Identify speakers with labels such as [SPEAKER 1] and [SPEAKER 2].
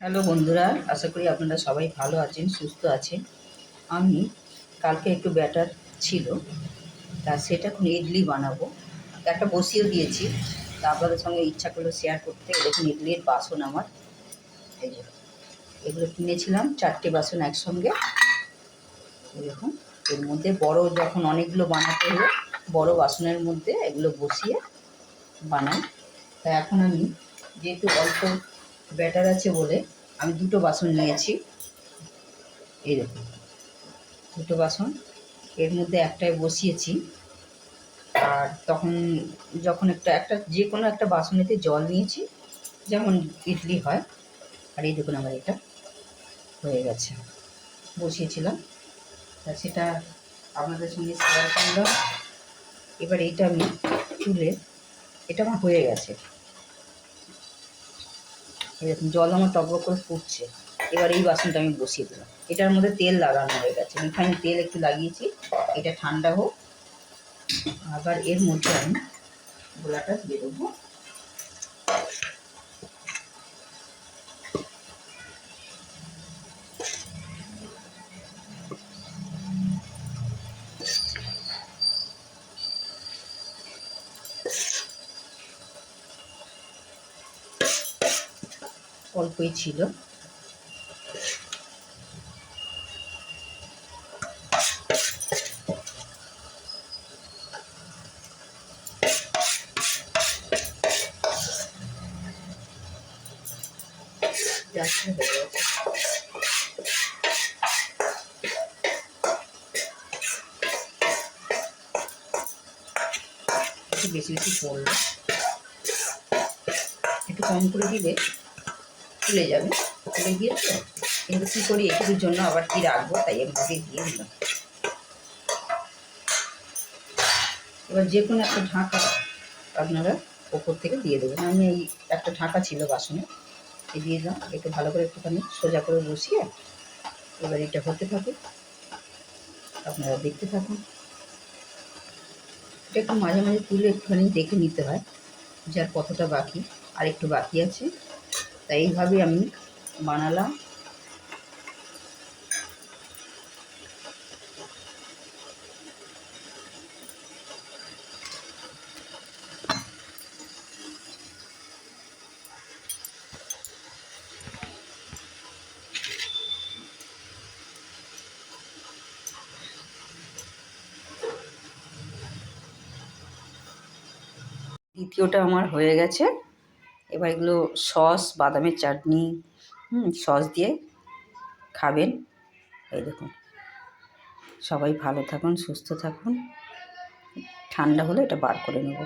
[SPEAKER 1] Hello বন্ধুরা, আশা করি আপনারা সবাই ভালো আছেন, সুস্থ আছেন। আমি কালকে একটু ব্যাটার ছিল, তা সেটা এখন ইডলি বানাবো। একটা বসিয়েও দিয়েছি, তা আপনাদের সঙ্গে ইচ্ছা করল শেয়ার করতে দেখুন ইডলির বাসন আমার। এই যে, এগুলো কিনেছিলাম, চারটে বাসন একসঙ্গে। দেখুন, এর মধ্যে বড় যখন অনেকগুলো বানাতে হলো বড় বাসনের মধ্যে এগুলো বসিয়ে বানাই। তা এখন আমি যেহেতু অল্প ব্যাটার আছে বলে আমি দুটো বাসন নিয়েছি। এই দেখুন দুটো বাসন। এর মধ্যে একটাই বসিয়েছি। আর তখন যখন একটা একটা যে কোনো একটা বাসনেতে জল নিয়েছি, যেমন ইডলি হয়। আর এই দেখুন আমার এটা হয়ে গেছে। বসিয়েছিলাম। তা সেটা আপনাদের সঙ্গে শেয়ার করলাম। এবার এইটা আমি তুলে, এটা আমার হয়ে গেছে। জল আমার টকবক করে ফুটছে। এবার এই বাসনটা আমি বসিয়ে দিলাম। এটার মধ্যে তেল লাগানো হয়ে গেছে। রিফাইন তেল একটু লাগিয়েছি। এটা ঠান্ডা হোক। আবার এর মধ্যে আমি গোলাটা দিয়ে দেবো। অল্পই ছিল। বেশি বেশি পড়ল একটু কম করে দিলে ফুলে যাবে। ফুলে গিয়ে তো কিন্তু কী করি একটুর জন্য আবার কি রাখব, তাই আমি ভাবে দিয়ে দিলাম। এবার যে কোনো একটা ঢাকা আপনারা ওপর থেকে দিয়ে দেবেন। আমি এই একটা ঢাকা ছিল বাসনে এই দিয়ে দিলাম। একটু ভালো করে একটুখানি সোজা করে বসিয়ে এবার এটা হতে থাকুক। আপনারা দেখতে থাকুন। এটা একটু মাঝে মাঝে তুলে একটুখানি দেখে নিতে হয় যার কতটা বাকি আর একটু বাকি আছে। তাই এইভাবে আমি বানালাম। দ্বিতীয়টা আমার হয়ে গেছে। এবার এগুলো সস, বাদামের চাটনি, হুম, সস দিয়ে খাবেন। এই দেখুন, সবাই ভালো থাকুন, সুস্থ থাকুন। ঠান্ডা হলে এটা বার করে নেব।